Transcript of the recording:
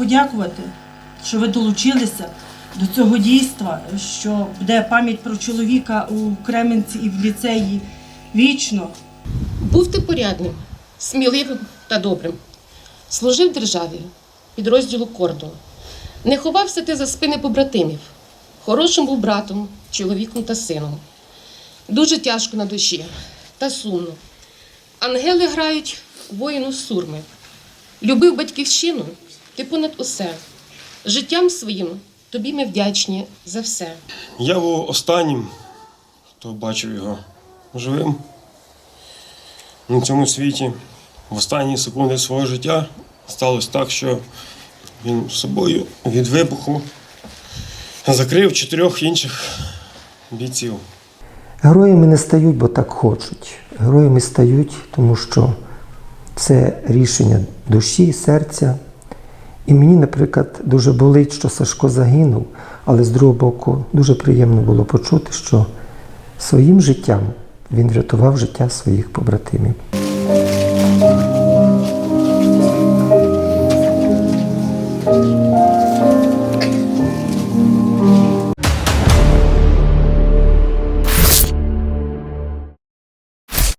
подякувати, що ви долучилися до цього дійства, що буде пам'ять про чоловіка у Кременці і в ліцеї вічно. Був ти порядним, сміливим та добрим. Служив державі, підрозділу кордону. Не ховався ти за спини побратимів. Хорошим був братом, чоловіком та сином. Дуже тяжко на душі та сумно. Ангели грають воїну сурми. Любив батьківщину ти понад усе. Життям своїм тобі ми вдячні за все. Я був останнім, хто бачив його живим на цьому світі. В останні секунди свого життя сталося так, що він з собою від вибуху закрив чотирьох інших бійців. Героями не стають, бо так хочуть. Героями стають, тому що це рішення душі, серця. І мені, наприклад, дуже болить, що Сашко загинув, але з другого боку дуже приємно було почути, що своїм життям він врятував життя своїх побратимів.